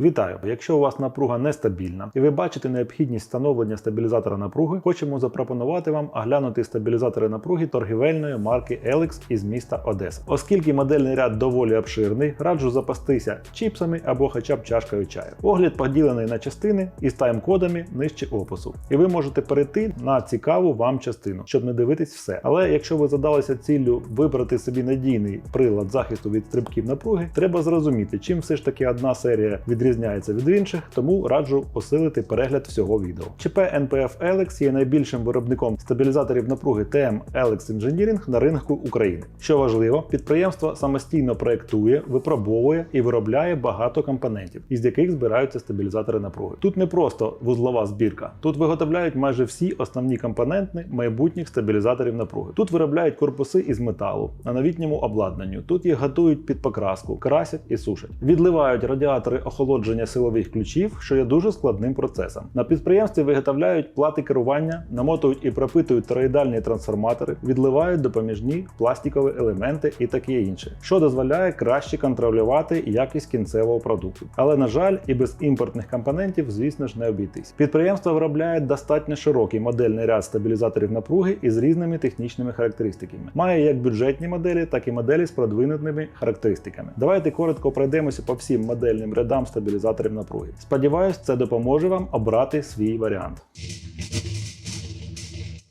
Вітаю! Якщо у вас напруга нестабільна і ви бачите необхідність встановлення стабілізатора напруги, хочемо запропонувати вам оглянути стабілізатори напруги торгівельної марки Elix із міста Одеса. Оскільки модельний ряд доволі обширний, раджу запастися чіпсами або хоча б чашкою чаю. Огляд поділений на частини із тайм-кодами нижче опису. І ви можете перейти на цікаву вам частину, щоб не дивитись все. Але якщо ви задалися ціллю вибрати собі надійний прилад захисту від стрибків напруги, треба зрозуміти, чим все ж таки одна серія відрізняється від інших, тому раджу посилити перегляд всього відео. ЧП NPF Alex є найбільшим виробником стабілізаторів напруги TM Alex Engineering на ринку України. Що важливо, підприємство самостійно проєктує, випробовує і виробляє багато компонентів, із яких збираються стабілізатори напруги. Тут не просто вузлова збірка, тут виготовляють майже всі основні компоненти майбутніх стабілізаторів напруги. Тут виробляють корпуси із металу на новітньому обладнанню. Тут їх готують під покраску, красять і сушать. Відливають радіатори охолодження силових ключів, що є дуже складним процесом. На підприємстві виготовляють плати керування, намотують і пропитують тороїдальні трансформатори, відливають допоміжні пластикові елементи і таке інше, що дозволяє краще контролювати якість кінцевого продукту. Але на жаль, і без імпортних компонентів, звісно ж, не обійтись. Підприємство виробляє достатньо широкий модельний ряд стабілізаторів напруги із різними технічними характеристиками. Має як бюджетні моделі, так і моделі з продвинутими характеристиками. Давайте коротко пройдемося по всім модельним рядам стабілізаторів напруги. Сподіваюсь, це допоможе вам обрати свій варіант.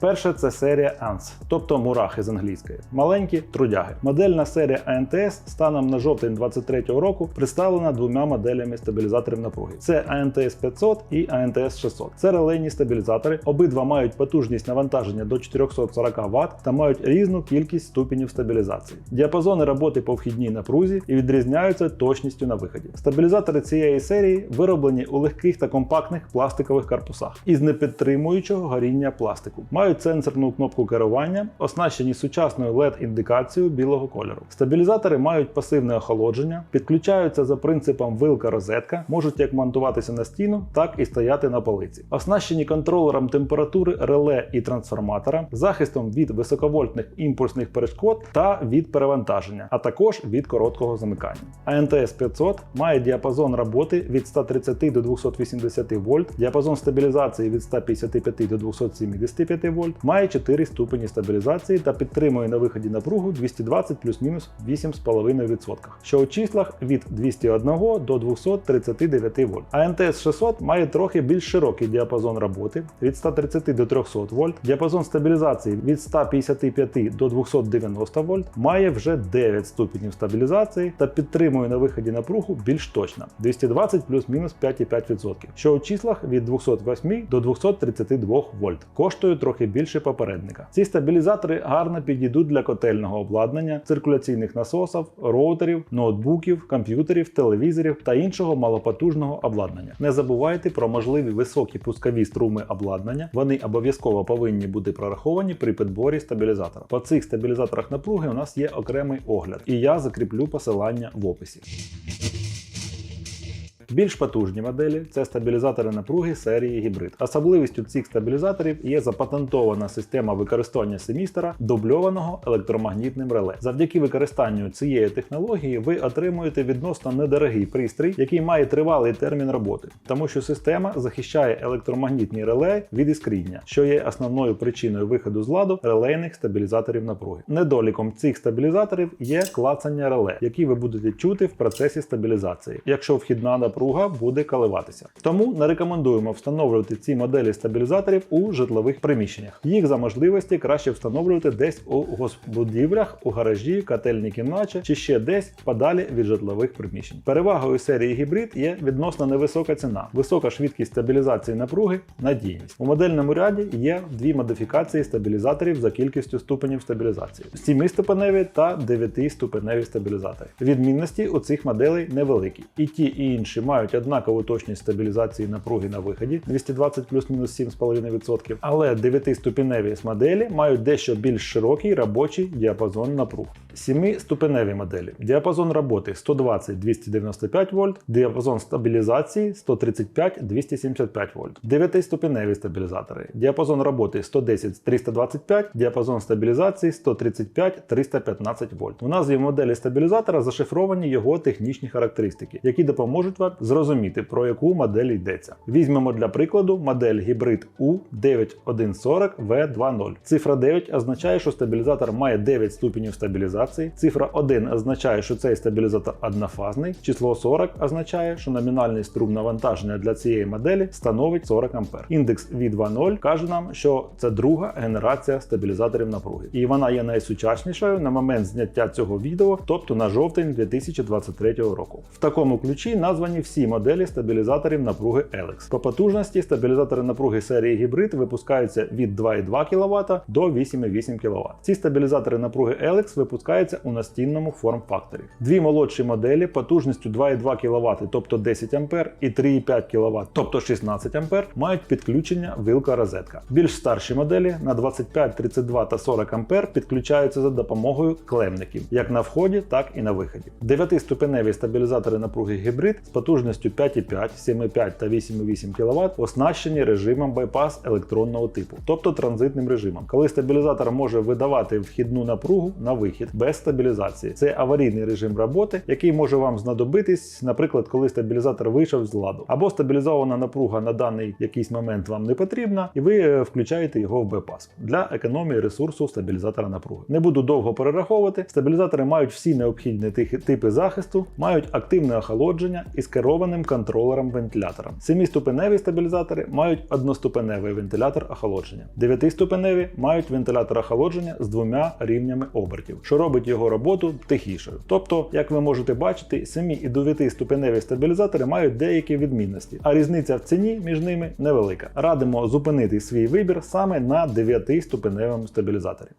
Перше це серія ANS, тобто мурахи з англійської, маленькі трудяги. Модельна серія ANTS станом на жовтень 2023 року представлена двома моделями стабілізаторів напруги: це ANTS 500 і ANTS 600. Це релейні стабілізатори. Обидва мають потужність навантаження до 440 Вт та мають різну кількість ступенів стабілізації. Діапазони роботи по вхідній напрузі і відрізняються точністю на виході. Стабілізатори цієї серії вироблені у легких та компактних пластикових корпусах із непідтримуючого горіння пластику. Мають сенсорну кнопку керування, оснащені сучасною LED-індикацією білого кольору. Стабілізатори мають пасивне охолодження, підключаються за принципом вилка-розетка, можуть як монтуватися на стіну, так і стояти на полиці. Оснащені контролером температури реле і трансформатора, захистом від високовольтних імпульсних перешкод та від перевантаження, а також від короткого замикання. ANTS 500 має діапазон роботи від 130 до 280 вольт, діапазон стабілізації від 155 до 275 вольт, має 4 ступені стабілізації та підтримує на виході напругу 220 плюс-мінус 8,5%, що у числах від 201 до 239 вольт. ANTS 600 має трохи більш широкий діапазон роботи від 130 до 300 вольт, діапазон стабілізації від 155 до 290 вольт, має вже 9 ступенів стабілізації та підтримує на виході напругу більш точно 220 плюс-мінус 5,5%, що у числах від 208 до 232 вольт. Коштує трохи більше попередника. Ці стабілізатори гарно підійдуть для котельного обладнання, циркуляційних насосів, роутерів, ноутбуків, комп'ютерів, телевізорів та іншого малопотужного обладнання. Не забувайте про можливі високі пускові струми обладнання. Вони обов'язково повинні бути прораховані при підборі стабілізатора. По цих стабілізаторах напруги у нас є окремий огляд, і я закріплю посилання в описі. Більш потужні моделі це стабілізатори напруги серії гібрид. Особливістю цих стабілізаторів є запатентована система використання семістера, дубльованого електромагнітним реле. Завдяки використанню цієї технології ви отримуєте відносно недорогий пристрій, який має тривалий термін роботи, тому що система захищає електромагнітні реле від іскріння, що є основною причиною виходу з ладу релейних стабілізаторів напруги. Недоліком цих стабілізаторів є клацання реле, які ви будете чути в процесі стабілізації, якщо вхідна напруга буде коливатися. Тому не рекомендуємо встановлювати ці моделі стабілізаторів у житлових приміщеннях. Їх за можливості краще встановлювати десь у госпудівлях, у гаражі, котельній кімнаті чи ще десь подалі від житлових приміщень. Перевагою серії гібрид є відносно невисока ціна, висока швидкість стабілізації напруги, надійність. У модельному ряді є дві модифікації стабілізаторів за кількістю ступенів стабілізації: 7-ступеневі та 9-ступеневі стабілізатори. Відмінності у цих моделей невеликі. І ті, і інші мають однакову точність стабілізації напруги на виході 220 плюс-мінус 7,5%, але 9-ступіневі моделі мають дещо більш широкий робочий діапазон напруг. 7-ступеневі моделі. Діапазон роботи 120-295 вольт, діапазон стабілізації 135-275 вольт. 9-ступеневі стабілізатори. Діапазон роботи 110-325, діапазон стабілізації 135-315 вольт. У назві моделі стабілізатора зашифровані його технічні характеристики, які допоможуть вам зрозуміти, про яку модель йдеться. Візьмемо для прикладу модель гібрид U9140V20. Цифра 9 означає, що стабілізатор має 9 ступенів стабілізації. Цифра 1 означає, що цей стабілізатор однофазний. Число 40 означає, що номінальний струм навантаження для цієї моделі становить 40 А. Індекс V20 каже нам, що це друга генерація стабілізаторів напруги, і вона є найсучаснішою на момент зняття цього відео, тобто на жовтень 2023 року. В такому ключі названі всі моделі стабілізаторів напруги Elex. По потужності стабілізатори напруги серії гібрид випускаються від 2,2 кВт до 8,8 кВт. Ці стабілізатори напруги Elex випускаються у настінному форм-факторі. Дві молодші моделі потужністю 2,2 кВт, тобто 10 А, і 3,5 кВт, тобто 16 А, мають підключення вилка розетка. Більш старші моделі на 25, 32 та 40 А підключаються за допомогою клемників, як на вході, так і на виході. Дев'ятиступеневі стабілізатори напруги гібрид з потужністю 5,5, 7,5 та 8,8 кВт оснащені режимом байпас електронного типу, тобто транзитним режимом, коли стабілізатор може видавати вхідну напругу на вихід без стабілізації. Це аварійний режим роботи, який може вам знадобитись, наприклад, коли стабілізатор вийшов з ладу, або стабілізована напруга на даний якийсь момент вам не потрібна, і ви е, включаєте його в байпас для економії ресурсу стабілізатора напруги. Не буду довго перераховувати. Стабілізатори мають всі необхідні типи захисту, мають активне охолодження із керованим контролером вентилятором. Семиступеневі стабілізатори мають одноступеневий вентилятор охолодження. Дев'ятиступеневі мають вентилятор охолодження з двома рівнями обертів, що робить його роботу тихішою. Тобто, як ви можете бачити, 7 і 9 ступеневі стабілізатори мають деякі відмінності, а різниця в ціні між ними невелика. Радимо зупинити свій вибір саме на 9 ступеневому стабілізаторі.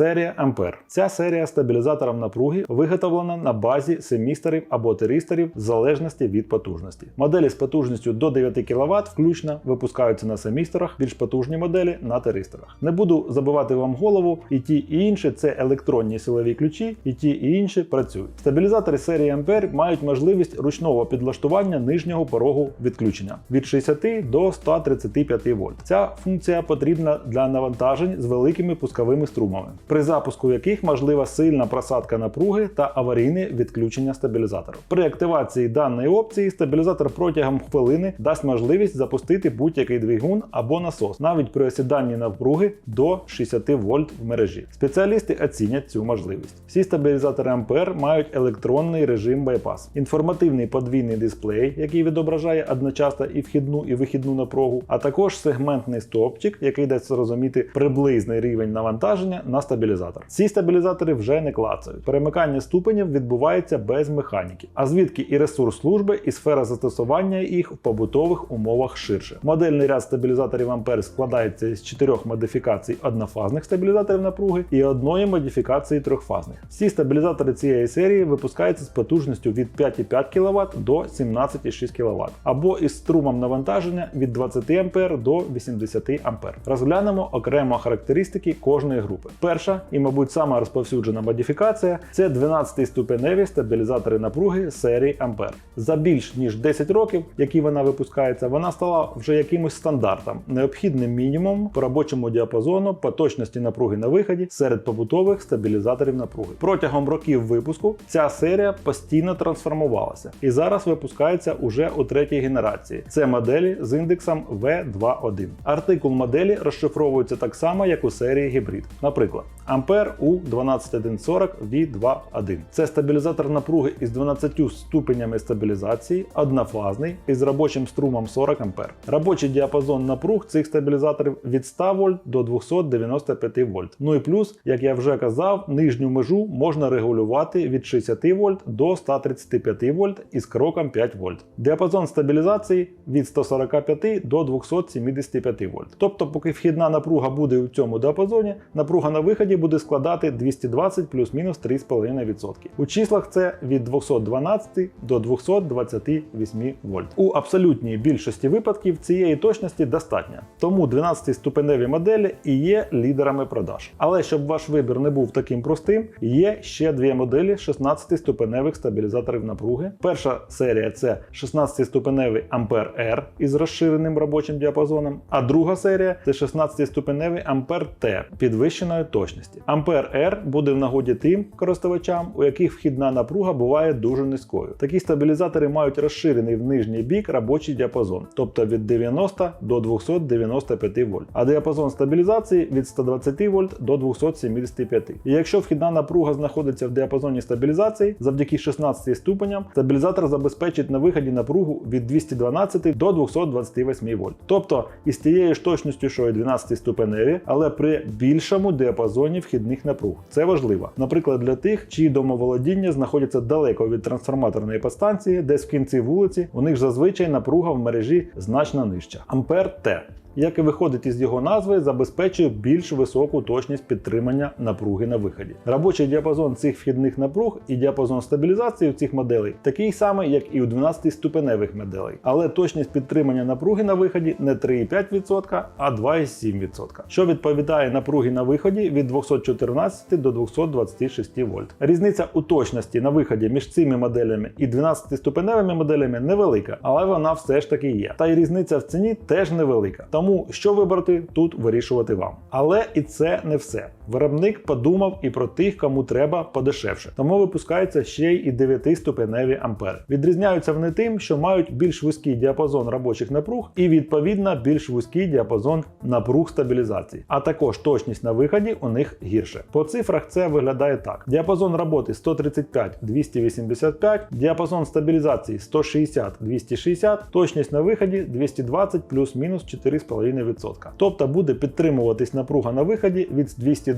Серія Ампер. Ця серія стабілізаторів напруги виготовлена на базі семісторів або теристорів в залежності від потужності. Моделі з потужністю до 9 кВт включно випускаються на семісторах, більш потужні моделі на теристорах. Не буду забивати вам голову, і ті і інші це електронні силові ключі, і ті і інші працюють. Стабілізатори серії Ампер мають можливість ручного підлаштування нижнього порогу відключення від 60 до 135 вольт. Ця функція потрібна для навантажень з великими пусковими струмами, при запуску яких можлива сильна просадка напруги та аварійне відключення стабілізатора. При активації даної опції стабілізатор протягом хвилини дасть можливість запустити будь-який двигун або насос, навіть при осіданні напруги до 60 вольт в мережі. Спеціалісти оцінять цю можливість. Всі стабілізатори Ампер мають електронний режим байпас, інформативний подвійний дисплей, який відображає одночасно і вхідну і вихідну напругу, а також сегментний стопчик, який дасть зрозуміти приблизний рівень навантаження на стабілізатор. Ці стабілізатори вже не клацають. Перемикання ступенів відбувається без механіки, а звідки і ресурс служби, і сфера застосування їх в побутових умовах ширше. Модельний ряд стабілізаторів Ампер складається з чотирьох модифікацій однофазних стабілізаторів напруги і одної модифікації трьохфазних. Всі стабілізатори цієї серії випускаються з потужністю від 5,5 кВт до 17,6 кВт, або із струмом навантаження від 20 А до 80 А. Розглянемо окремо характеристики кожної групи. Перша і, мабуть, сама розповсюджена модифікація це 12-ступеневі стабілізатори напруги серії Ампер. За більш ніж 10 років, які вона випускається, вона стала вже якимось стандартом, необхідним мінімумом по робочому діапазону по точності напруги на виході серед побутових стабілізаторів напруги. Протягом років випуску ця серія постійно трансформувалася і зараз випускається уже у третій генерації. Це моделі з індексом V21. Артикул моделі розшифровується так само, як у серії гібрид. Наприклад, Ампер U12140 V21. Це стабілізатор напруги із 12 ступенями стабілізації, однофазний із робочим струмом 40 А. Робочий діапазон напруг цих стабілізаторів від 100 вольт до 295 вольт. Ну і плюс, як я вже казав, нижню межу можна регулювати від 60 вольт до 135 вольт із кроком 5 вольт. Діапазон стабілізації від 145 до 275 вольт. Тобто, поки вхідна напруга буде у цьому діапазоні, напруга на виході буде складати 220 плюс-мінус 3,5%. У числах це від 212 до 228 вольт. У абсолютній більшості випадків цієї точності достатньо. Тому 12-ступеневі моделі і є лідерами продаж. Але щоб ваш вибір не був таким простим, є ще дві моделі 16-ступеневих стабілізаторів напруги. Перша серія це 16-ступеневий Ampere R із розширеним робочим діапазоном, а друга серія це 16-ступеневий Ampere T підвищеною точністю. Точності. Ампер R буде в нагоді тим користувачам, у яких вхідна напруга буває дуже низькою. Такі стабілізатори мають розширений в нижній бік робочий діапазон, тобто від 90 до 295 вольт, а діапазон стабілізації від 120 вольт до 275. І якщо вхідна напруга знаходиться в діапазоні стабілізації, завдяки 16 ступеням стабілізатор забезпечить на виході напругу від 212 до 228 вольт. Тобто із тією ж точністю, що і 12 ступеневі, але при більшому діапазоні вхідних напруг. Це важливо. Наприклад, для тих, чиї домоволодіння знаходяться далеко від трансформаторної постанції, десь в кінці вулиці, у них зазвичай напруга в мережі значно нижча. Ампер Т як і виходить із його назви, забезпечує більш високу точність підтримання напруги на виході. Робочий діапазон цих вхідних напруг і діапазон стабілізації у цих моделей такий самий, як і у 12-ступеневих моделей. Але точність підтримання напруги на виході не 3,5%, а 2,7%, що відповідає напругі на виході від 214 до 226 вольт. Різниця у точності на виході між цими моделями і 12-ступеневими моделями невелика, але вона все ж таки є. Та й різниця в ціні теж невелика. Тому що вибрати тут вирішувати вам. Але і це не все. Виробник подумав і про тих, кому треба подешевше. Тому випускаються ще й і 9-ступеневі ампери. Відрізняються вони тим, що мають більш вузький діапазон робочих напруг і відповідно більш вузький діапазон напруг стабілізації. А також точність на виході у них гірше. По цифрах це виглядає так: діапазон роботи 135-285, діапазон стабілізації 160-260, точність на виході 220 плюс-мінус 4,5%. Тобто буде підтримуватись напруга на виході від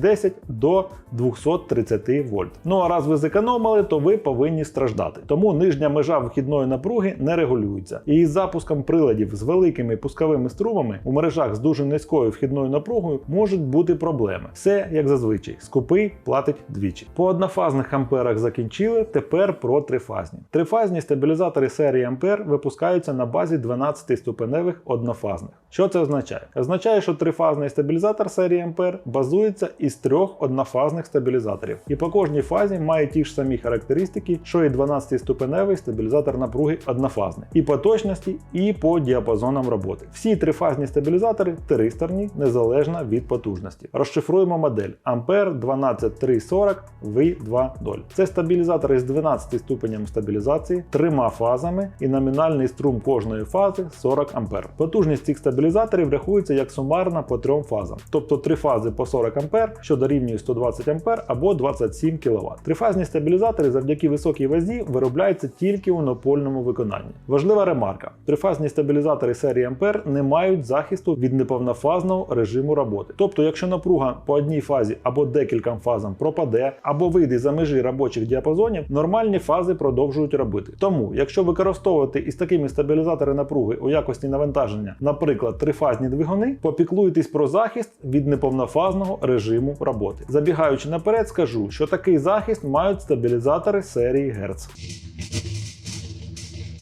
210 до 230 вольт. Ну а раз ви зекономили, то ви повинні страждати. Тому нижня межа вхідної напруги не регулюється. І із запуском приладів з великими пусковими струмами у мережах з дуже низькою вхідною напругою можуть бути проблеми. Все як зазвичай, скупий платить двічі. По однофазних амперах закінчили. Тепер про трифазні. Трифазні стабілізатори серії Ампер випускаються на базі 12-ступеневих однофазних. Що це означає? Означає, що трифазний стабілізатор серії Ампер базується із трьох однофазних стабілізаторів, і по кожній фазі має ті ж самі характеристики, що і 12-ступеневий стабілізатор напруги однофазний, і по точності, і по діапазонам роботи. Всі трифазні стабілізатори тиристорні незалежно від потужності. Розшифруємо модель Ампер 12340 V20. Це стабілізатори з 12 ступенем стабілізації, трьома фазами і номінальний струм кожної фази 40 А. Потужність цих стабілізаторів рахується як сумарна по трьом фазам, тобто три фази по 40 А, що дорівнює 120 А або 27 кВт. Трифазні стабілізатори завдяки високій вазі виробляються тільки у напольному виконанні. Важлива ремарка: трифазні стабілізатори серії Ампер не мають захисту від неповнофазного режиму роботи. Тобто, якщо напруга по одній фазі або декільком фазам пропаде, або вийде за межі робочих діапазонів, нормальні фази продовжують робити. Тому, якщо використовувати із такими стабілізатори напруги у якості навантаження, наприклад, трифазні двигуни, попіклуйтесь про захист від неповнофазного режиму роботи. Забігаючи наперед, скажу, що такий захист мають стабілізатори серії Герц.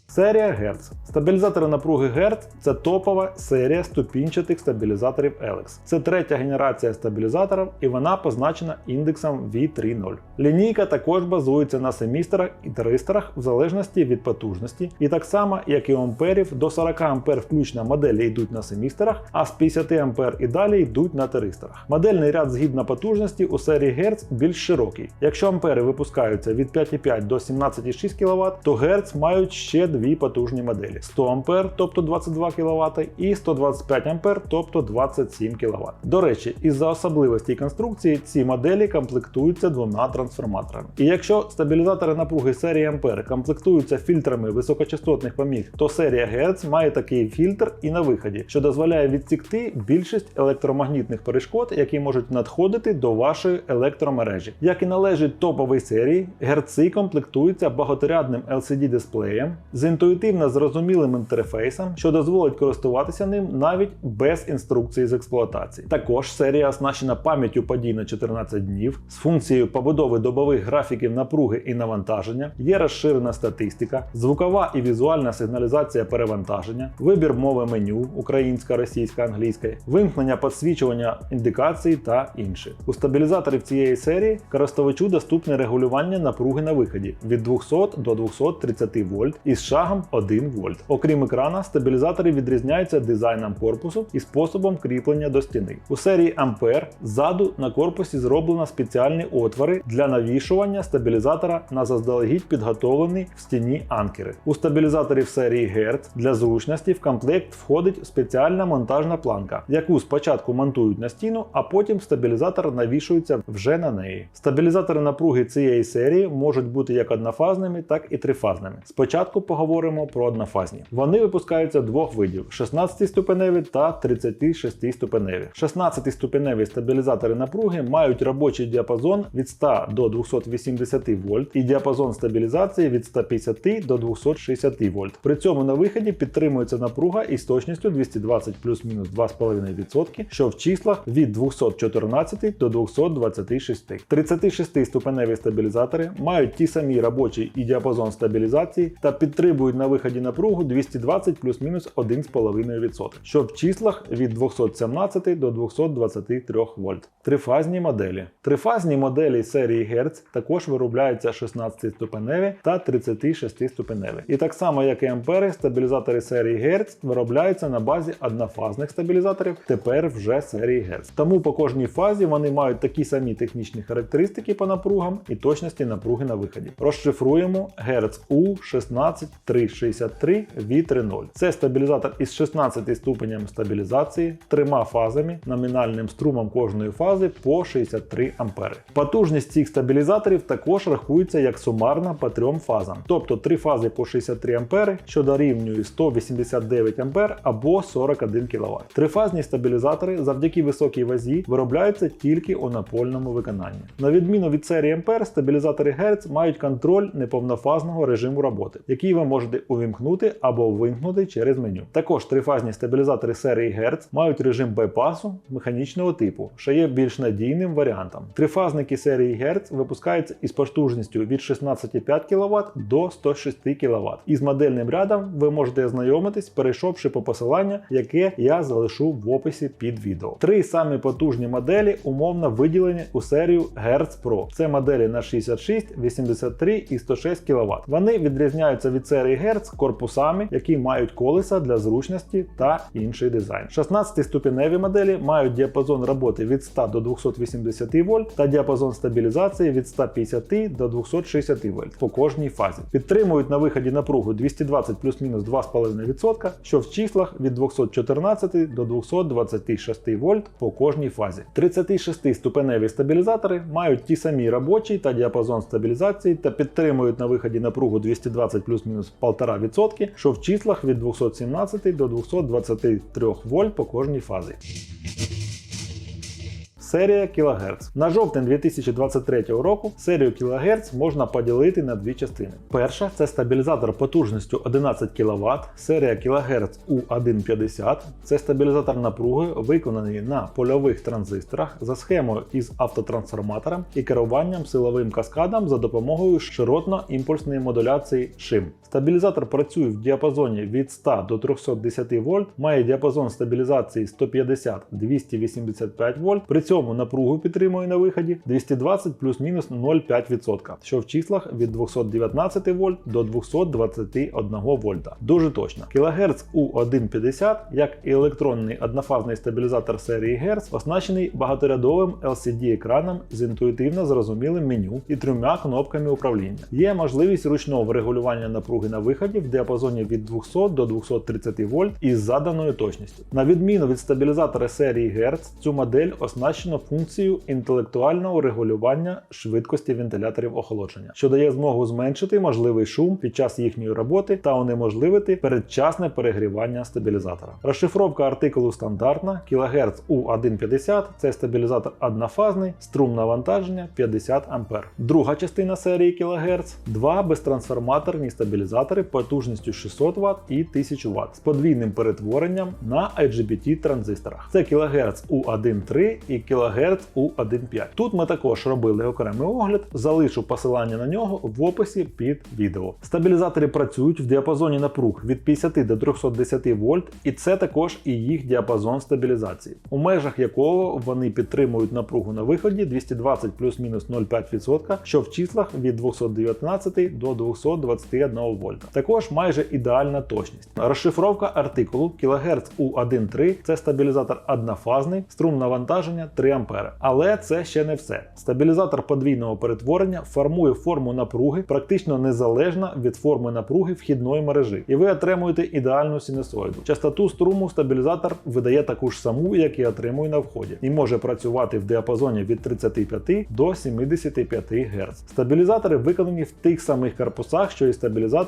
Серія Герц. Стабілізатори напруги Герц це топова серія ступінчатих стабілізаторів Elex. Це третя генерація стабілізаторів і вона позначена індексом V30. Лінійка також базується на семістерах і тристорах в залежності від потужності, і так само, як і у амперів, до 40 ампер включно моделі йдуть на семістерах, а з 50 ампер і далі йдуть на теристорах. Модельний ряд згідно потужності у серії Герц більш широкий. Якщо ампери випускаються від 5,5 до 17,6 кВт, то Герц мають ще дві потужні моделі. 100 А, тобто 22 кВт, і 125 А, тобто 27 кВт. До речі, із-за особливостей конструкції ці моделі комплектуються двома трансформаторами. І якщо стабілізатори напруги серії Ампер комплектуються фільтрами високочастотних поміг, то серія Герц має такий фільтр і на виході, що дозволяє відсікти більшість електромагнітних перешкод, які можуть надходити до вашої електромережі. Як і належить топовій серії, герци комплектуються багаторядним LCD-дисплеєм з інтуїтивно зрозумілим інтерфейсом, що дозволить користуватися ним навіть без інструкції з експлуатації. Також серія оснащена пам'яттю подій на 14 днів з функцією побудови добових графіків напруги і навантаження, є розширена статистика, звукова і візуальна сигналізація перевантаження, вибір мови меню українська, російська, англійська, вимкнення підсвічування індикацій та інше. У стабілізаторів цієї серії користувачу доступне регулювання напруги на виході від 200 до 230 вольт із шагом 1 вольт. Окрім екрана, стабілізатори відрізняються дизайном корпусу і способом кріплення до стіни. У серії Ampere ззаду на корпусі зроблено спеціальні отвори для навішування стабілізатора на заздалегідь підготовлені в стіні анкери. У стабілізаторів серії Hertz для зручності в комплект входить спеціальна монтажна планка, яку спочатку монтують на стіну, а потім стабілізатор навішується вже на неї. Стабілізатори напруги цієї серії можуть бути як однофазними, так і трифазними. Спочатку поговоримо про однофазні. Вони випускаються двох видів: 16-ступеневі та 36-ступеневі. 16-ступеневі стабілізатори напруги мають робочий діапазон від 100 до 280 вольт і діапазон стабілізації від 150 до 260 вольт. При цьому на виході підтримується напруга із точністю 220 плюс-мінус 2,5%, що в числах від 214 до 226. 36-ступеневі стабілізатори мають ті самі робочий і діапазон стабілізації та підтримують на виході напругу допомогу 220 плюс-мінус 1,5%, що в числах від 217 до 223 вольт. Трифазні моделі. Трифазні моделі серії Герц також виробляються 16-ступеневі та 36-ступеневі. І так само, як і ампери, стабілізатори серії Герц виробляються на базі однофазних стабілізаторів, тепер вже серії Герц. Тому по кожній фазі вони мають такі самі технічні характеристики по напругам і точності напруги на виході. Розшифруємо Герц U 16363 V30. Це стабілізатор із 16 ступенями стабілізації, трьома фазами, номінальним струмом кожної фази по 63 А. Потужність цих стабілізаторів також рахується як сумарна по трьом фазам, тобто три фази по 63 А, що дорівнює 189 А або 41 кВт. Трифазні стабілізатори завдяки високій вазі виробляються тільки у напольному виконанні. На відміну від серії Ампер, стабілізатори Герц мають контроль неповнофазного режиму роботи, який ви можете увімкнути або вимкнути через меню. Також трифазні стабілізатори серії Hertz мають режим байпасу механічного типу, що є більш надійним варіантом. Трифазники серії Hertz випускаються із потужністю від 16,5 кВт до 106 кВт. Із модельним рядом ви можете ознайомитись, перейшовши по посиланню, яке я залишу в описі під відео. Три самі потужні моделі умовно виділені у серію Hertz Pro. Це моделі на 66, 83 і 106 кВт. Вони відрізняються від серії Hertz корпусами, які мають колеса для зручності та інший дизайн. 16-ступеневі моделі мають діапазон роботи від 100 до 280 вольт та діапазон стабілізації від 150 до 260 вольт по кожній фазі. Підтримують на виході напругу 220 плюс-мінус 2,5%, що в числах від 214 до 226 вольт по кожній фазі. 36-ступеневі стабілізатори мають ті самі робочі та діапазон стабілізації та підтримують на виході напругу 220 плюс-мінус 1,5%, що в числах від 217 до 223 вольт по кожній фазі. Серія кГц. На жовтень 2023 року серію кГц можна поділити на дві частини. Перша це стабілізатор потужністю 11 кВт, серія кГц U150. Це стабілізатор напруги, виконаний на польових транзисторах за схемою із автотрансформатором і керуванням силовим каскадом за допомогою широтно-імпульсної модуляції шим. Стабілізатор працює в діапазоні від 100 до 310 вольт, має діапазон стабілізації 150-285 вольт. При цьому напругу підтримує на виході 220 плюс-мінус 0,5%, що в числах від 219 вольт до 221 вольта. Дуже точно. Кілогерц U150, як і електронний однофазний стабілізатор серії Герц, оснащений багаторядовим LCD-екраном з інтуїтивно зрозумілим меню і трьома кнопками управління. Є можливість ручного регулювання напруги на виході в діапазоні від 200 до 230 вольт із заданою точністю. На відміну від стабілізатора серії Герц, цю модель оснащено функцією інтелектуального регулювання швидкості вентиляторів охолодження, що дає змогу зменшити можливий шум під час їхньої роботи та унеможливити передчасне перегрівання стабілізатора. Розшифровка артикулу стандартна, кГц U150 це стабілізатор однофазний, струм навантаження 50 А. Друга частина серії кГц два безтрансформаторні стабілізатори потужністю 600 Вт і 1000 Вт з подвійним перетворенням на IGBT транзисторах. Це кГц U1.3 і кГц U1.5. Тут ми також робили окремий огляд, залишу посилання на нього в описі під відео. Стабілізатори працюють в діапазоні напруг від 50 до 310 вольт, і це також і їх діапазон стабілізації, у межах якого вони підтримують напругу на виході 220 плюс-мінус 0,5%, що в числах від 219 до 221 вольт. Вольта. Також майже ідеальна точність. Розшифровка артикулу кГц у 1.3 це стабілізатор однофазний, струм навантаження 3 А. Але це ще не все. Стабілізатор подвійного перетворення формує форму напруги практично незалежно від форми напруги вхідної мережі, і ви отримуєте ідеальну синусоїду. Частоту струму стабілізатор видає таку ж саму, як і отримує на вході, і може працювати в діапазоні від 35 до 75 Гц. Стабілізатори виконані в тих самих корпусах, що і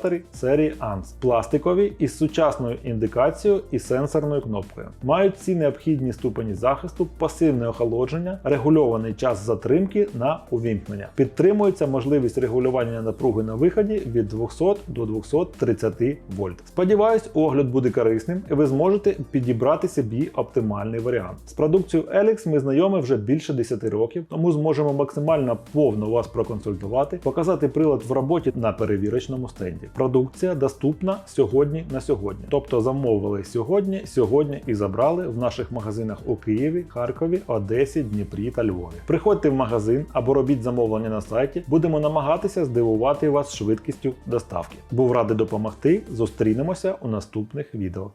стабілізатори серії ANS, пластикові із сучасною індикацією і сенсорною кнопкою. Мають всі необхідні ступені захисту, пасивне охолодження, регульований час затримки на увімкнення. Підтримується можливість регулювання напруги на виході від 200 до 230 вольт. Сподіваюсь, огляд буде корисним і ви зможете підібрати собі оптимальний варіант. З продукцією Elix ми знайомі вже більше 10 років, тому зможемо максимально повно вас проконсультувати, показати прилад в роботі на перевірочному стенді. Продукція доступна сьогодні на сьогодні. Тобто замовили сьогодні, сьогодні і забрали в наших магазинах у Києві, Харкові, Одесі, Дніпрі та Львові. Приходьте в магазин або робіть замовлення на сайті. Будемо намагатися здивувати вас швидкістю доставки. Був радий допомогти. Зустрінемося у наступних відео.